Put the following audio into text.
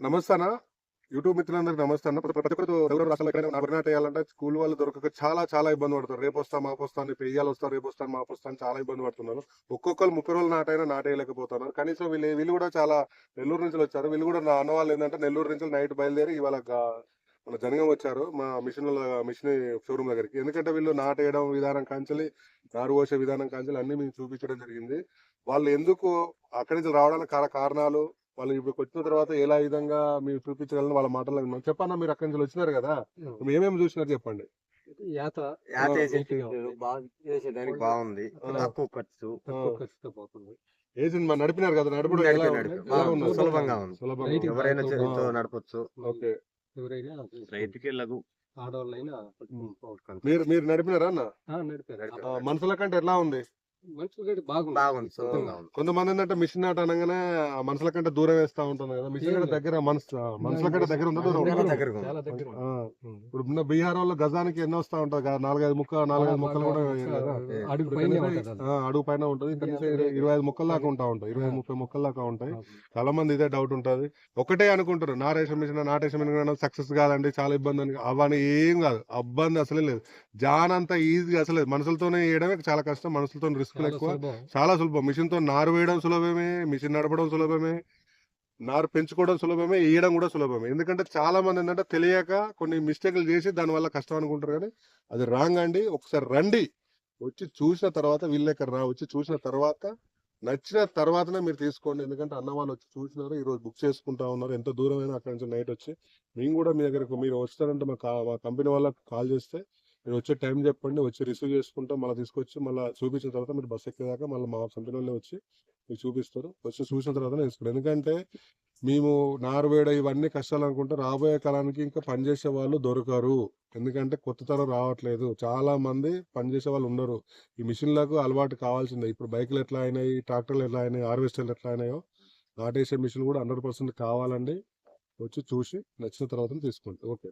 నమస్తే అన్న యూట్యూబ్ మిత్రులందరికీ నమస్తే అన్న ప్రతి ఒక్కరితో ఒక్కరు అసలు రాష్ట్రాలు ఎక్కడైనా వేయాలంటే స్కూల్ వాళ్ళు దొరకక చాలా చాలా ఇబ్బంది పడతారు. రేపు వస్తా మాపు వస్తా పెయ్యాలు వస్తారు రేపు వస్తాను మాపు వస్తాను చాలా ఇబ్బంది పడుతున్నారు. ఒక్కొక్కరు ముప్పై రోజులు నాటైనా నాటేయలేకపోతున్నారు కనీసం వీళ్ళు వీళ్ళు కూడా చాలా నెల్లూరు నుంచి వచ్చారు. వీళ్ళు కూడా నా అన్న వాళ్ళు ఏంటంటే నెల్లూరు నుంచి నైట్ బయలుదేరి ఇవాళ మన జనగం వచ్చారు. మా మిషన్ మిషన్ షోరూమ్ దగ్గరికి. ఎందుకంటే వీళ్ళు నాటేయడం విధానం కాంచలి నారు పోసే విధానం కాంచెలి అన్ని మేము చూపించడం జరిగింది. వాళ్ళు ఎందుకు అక్కడి నుంచి రావడానికి కారణాలు వాళ్ళు ఇప్పుడు వచ్చిన తర్వాత ఎలా విధంగా మీరు చూపించగలను వాళ్ళ మాటలు విన్నాం. చెప్పన్నా మీరు అక్కడి నుంచి వచ్చినారు కదా? మీరు ఏమేమి చూసినారు చెప్పండి. యాత యాత చేసేదానికి బాగుంది. తక్కువ ఖర్చు. తక్కువ ఖర్చుతో పోతుంది. ఏజెంట్ మరి నడిపినారు కదా? నడుపుడు ఎలా. ఎలా? సులభంగా ఉంది. సులభంగా. ఎవరైనా నడపొచ్చు. ఓకే. ఎవరైనా రైతుకి లఘు. ఆడవాళ్ళైనా మీరు మీరు నడిపినారా అన్న? ఆ, నడిపారు. మనుషుల కంటే ఎట్లా ఉంది? బాగుంది. కొంతమంది ఏంటంటే మిషన్ నాట అనగానే మనుషుల కంటే దూరం వేస్తా ఉంటుంది కదా. మిషన్ కంటే దగ్గర మనసు మనుషుల కంటే దగ్గర ఉందా? దగ్గర ఇప్పుడు ఉన్న బీహార్ వాళ్ళు గజానికి ఎన్నో వస్తా ఉంటారు కదా. నాలుగైదు ముక్క నాలుగైదు మొక్కలు కూడా అడుగు పైనే ఉంటుంది ఉంటుంది కనీసం ఇరవై ఇరవై ఐదు మొక్కల దాకా ఉంటా ఉంటాయి. ఇరవై ముప్పై మొక్కల దాకా ఉంటాయి. చాలా మంది ఇదే డౌట్ ఉంటది. ఒకటే అనుకుంటారు. నారేషన్ మిషన్ నాటేషన్ మిషన్ సక్సెస్ కాదండి. చాలా ఇబ్బంది అని. అవన్నీ ఏం కాదు. ఇబ్బంది అసలే లేదు. జాన్ అంత ఈజీగా అసలు లేదు. మనుషులతోనే వేయడమే చాలా కష్టం. మనుషులతో రిస్క్ చాలా ఎక్కువ. సులభం. చాలా సులభం. మిషన్తో నారు వేయడం సులభమే మిషన్ నడపడం సులభమే నారు పెంచుకోవడం సులభమే వేయడం కూడా సులభమే. ఎందుకంటే చాలా మంది ఏంటంటే తెలియక కొన్ని మిస్టేక్లు చేసి దానివల్ల కష్టం అనుకుంటారు కానీ అది రాంగ్ అండి. ఒకసారి రండి. వచ్చి చూసిన తర్వాత వీళ్ళ రా వచ్చి చూసిన తర్వాత నచ్చిన తర్వాతనే మీరు తీసుకోండి. ఎందుకంటే అన్న వాళ్ళు వచ్చి చూసినారు ఈ రోజు బుక్ చేసుకుంటా ఉన్నారు. ఎంత దూరమైనా అక్కడ నుంచి నైట్ వచ్చి. మేము కూడా మీ దగ్గరకు మీరు వస్తారంటే మా కంపెనీ వాళ్ళకి కాల్ చేస్తే మీరు వచ్చే టైం చెప్పండి. వచ్చి రిసీవ్ చేసుకుంటాం మళ్ళీ తీసుకొచ్చి మళ్ళీ చూపించిన తర్వాత మీరు బస్ ఎక్కేదాకా మళ్ళీ మా కంపెనీ వాళ్ళే వచ్చి మీకు చూపిస్తారు. వచ్చి చూసిన తర్వాత తీసుకోండి ఎందుకంటే మేము నారువేడ ఇవన్నీ కష్టాలు అనుకుంటే రాబోయే కాలానికి ఇంకా పనిచేసే వాళ్ళు దొరకరు. ఎందుకంటే కొత్త తరం రావట్లేదు. చాలా మంది పనిచేసే వాళ్ళు ఉండరు. ఈ మిషన్లకు అలవాటు కావాల్సిందే. ఇప్పుడు బైకులు ఎట్లా అయినాయి ట్రాక్టర్లు ఎట్లా అయినాయి హార్వెస్టర్లు ఎట్లా అయినాయో నాటేసే మిషన్ కూడా హండ్రెడ్ పర్సెంట్ కావాలండి. వచ్చి చూసి నచ్చిన తర్వాత తీసుకోండి. ఓకే.